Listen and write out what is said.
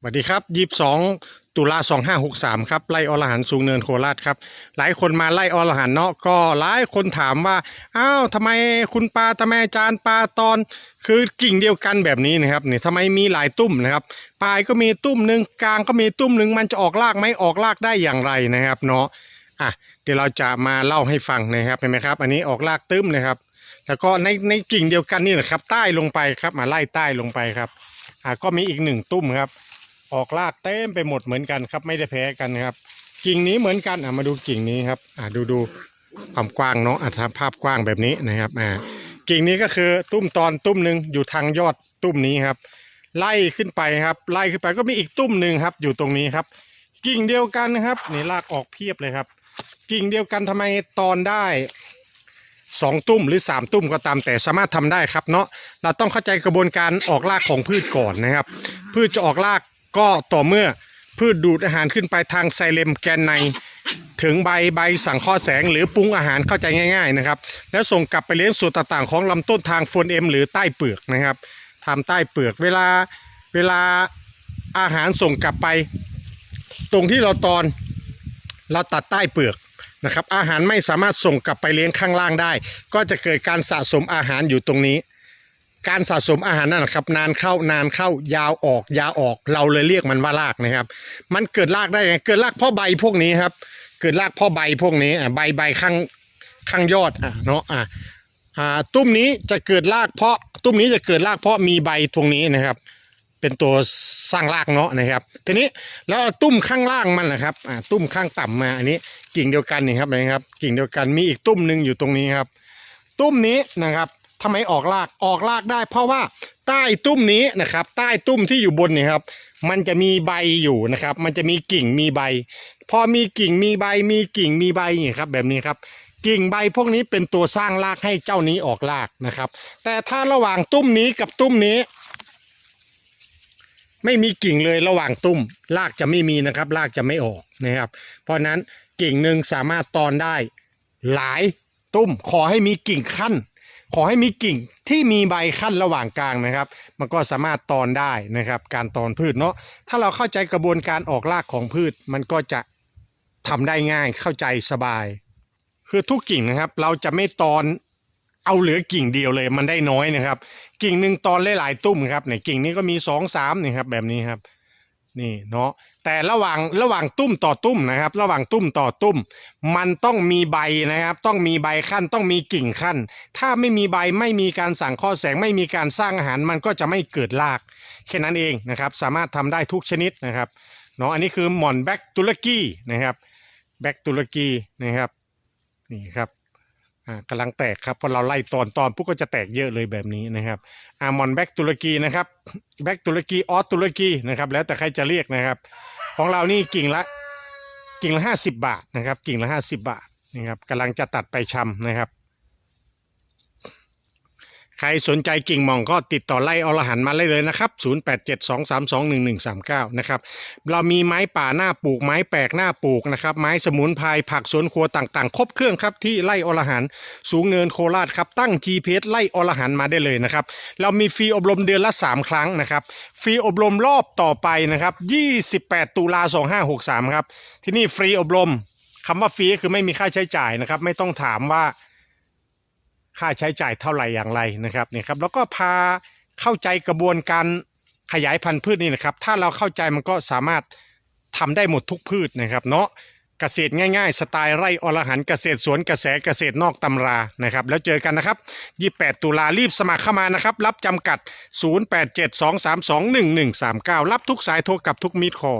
สวัสดีครับยีบสองตุลาสองห้าหกสามครับไล่อรหันสูงเนินโคราชครับ หลายคนมาไล่อรหันเนาะก็หลายคนถามว่าอ้าวทำไมคุณปลาทำไมจารย์ปาตอน คือกิ่งเดียวกันแบบนี้นะครับนี่ทำไมมีหลายตุ้มนะครับปลายก็มีตุ้มหนึ่งกลางก็มีตุ้มหนึ่งมันจะออกรากไหมออกรากได้อย่างไรนะครับเนาะอะเดี๋ยวเราจะมาเล่าให้ฟังนะครับเห็นไหมครับ อันนี้ออกรากตึ้มนะครับ แล้วก็ในในกิ่งเดียวกันนี่แหละครับ ใต้ลงไปครับมาไล่ใต้ลงไปครับอ่าก็มีอีกหนึ่งตุ้มครับ ออกรากเต็มไปหมดเหมือนกันครับ ไม่ได้แพ้กันครับ กิ่งนี้เหมือนกันอ่ามาดูกิ่งนี้ครับอ่าดูดูความกว้างเนาะอ่าทำภาพกว้างแบบนี้นะครับอ่ากิ่งนี้ก็คือตุ้มตอนตุ้มหนึ่งอยู่ทางยอดตุ้มนี้ครับ ไล่ขึ้นไปครับ ไล่ขึ้นไปก็มีอีกตุ้มหนึ่งครับ อยู่ตรงนี้ครับ กิ่งเดียวกันนะครับนี่รากออกเพียบเลยครับ กิ่งเดียวกันทำไมตอนได้สองตุ้มหรือสามตุ้มก็ตามแต่สามารถทำได้ครับเนาะเราต้องเข้าใจกระบวนการออกรากของพืชก่อนนะครับ พืชจะออกราก ก็ต่อเมื่อพืชดูดอาหารขึ้นไปทางไซเลมแกนใน ถึงใบใบสังเคราะห์แสงหรือปรุงอาหารเข้าใจง่ายๆนะครับ แล้วส่งกลับไปเลี้ยงส่วนต่างๆของลำต้นทางโฟนเอ็มหรือใต้เปลือกนะครับทำใต้เปลือกเวลาเวลาอาหารส่งกลับไป ตรงที่เราตอนเราตัดใต้เปลือกนะครับ อาหารไม่สามารถส่งกลับไปเลี้ยงข้างล่างได้ ก็จะเกิดการสะสมอาหารอยู่ตรงนี้ การสะสมอาหารนั่นแหละครับ นานเข้านานเข้ายาวออก ยาวออก เราเลยเรียกมันว่ารากนะครับ มันเกิดรากได้ไงเกิดรากเพ่อใบพวกนี้ครับ เกิดรากเพ่อใบพวกนี้อะใบใบข้างข้างยอดอะเนาะอะอ่าตุ้มนี้จะเกิดรากเพราะตุ้มนี้จะเกิดรากเพราะมีใบตรงนี้นะครับ เป็นตัวสร้างรากเนาะนะครับ ทีนี้แล้วตุ้มข้างล่างมันนะครับอ่าตุ้มข้างต่ำมาอันนี้กิ่งเดียวกันนี่ครับนะครับ กิ่งเดียวกันมีอีกตุ้มหนึ่งอยู่ตรงนี้ครับ ตุ้มนี้นะครับ ทำไมออกรากออกรากได้ เพราะว่าใต้ตุ้มนี้นะครับ ใต้ตุ้มที่อยู่บนนี่ครับ มันจะมีใบอยู่นะครับ มันจะมีกิ่งมีใบ พอมีกิ่งมีใบ มีกิ่งมีใบนี่ครับ แบบนี้ครับกิ่งใบพวกนี้เป็นตัวสร้างรากให้เจ้านี้ออกรากนะครับ แต่ถ้าระหว่างตุ้มนี้กับตุ้มนี้ ไม่มีกิ่งเลยระหว่างตุ้มรากจะไม่มีนะครับรากจะไม่ออกนะครับ เพราะฉะนั้นกิ่งหนึ่งสามารถตอนได้หลายตุ้มขอให้มีกิ่งขั้น ขอให้มีกิ่งที่มีใบขั้นระหว่างกลางนะครับ มันก็สามารถตอนได้นะครับ การตอนพืชเนาะถ้าเราเข้าใจกระบวนการออกรากของพืช มันก็จะทำได้ง่ายเข้าใจสบาย คือทุกกิ่งนะครับ เราจะไม่ตอนเอาเหลือกิ่งเดียวเลย มันได้น้อยนะครับ กิ่งหนึ่งตอนหลายๆตุ้มครับในกิ่งนี้ก็มีสองสามนี่ครับแบบนี้ครับ นี่เนาะแต่ระหว่างระหว่างตุ้มต่อตุ้มนะครับ ระหว่างตุ้มต่อตุ้ม มันต้องมีใบนะครับ ต้องมีใบขั้นต้องมีกิ่งขั้น ถ้าไม่มีใบไม่มีการสั่งข้อแสงไม่มีการสร้างอาหารมันก็จะไม่เกิดรากแค่นั้นเองนะครับ สามารถทำได้ทุกชนิดนะครับเนาะอันนี้คือหมอนแบ็กตุรกีนะครับแบ็กตุรกีนะครับนี่ครับ อ่ากำลังแตกครับพอเราไล่ตอนตอนปุ๊บก็จะแตกเยอะเลยแบบนี้นะครับอามอนแบ็กตุรกีนะครับแบ็กตุรกีออสตุรกีนะครับ แล้วแต่ใครจะเรียกนะครับ ของเรานี่กิ่งละกิ่งละห้าสิบบาทนะครับ กิ่งละห้าสิบบาทนะครับกำลังจะตัดไปชำนะครับ ใครสนใจกิ่งมองก็ติดต่อไล่อรหันมาเลยเลยนะครับ 0872321139 นะครับ เรามีไม้ป่าหน้าปลูกไม้แปลกหน้าปลูกนะครับ ไม้สมุนไพรผักสวนครัวต่างๆ ครบเครื่องครับที่ไล่อรหันสูงเนินโคราชครับตั้ง GPS ไล่อรหันมาได้เลยนะครับ เรามีฟรีอบรมเดือนละ 3 ครั้งนะครับ ฟรีอบรมรอบต่อไปนะครับ 28 ตุลา2563 ครับ ที่นี่ฟรีอบรมคำว่าฟรีคือไม่มีค่าใช้จ่ายนะครับ ไม่ต้องถามว่า ค่าใช้จ่ายเท่าไหร่อย่างไรนะครับเนี่ยครับแล้วก็พาเข้าใจกระบวนการขยายพันธุ์พืชนี่นะครับ ถ้าเราเข้าใจมันก็สามารถทำได้หมดทุกพืชนะครับ เนาะเกษตรง่าย ๆ สไตล์ไร่อรหันเกษตรสวนกระแสเกษตรนอกตำรานะครับ แล้วเจอกันนะครับ 28 ตุลารีบสมัครเข้ามานะครับ รับจำกัด 0872321139 รับทุกสายโทรกับทุกมิดคอ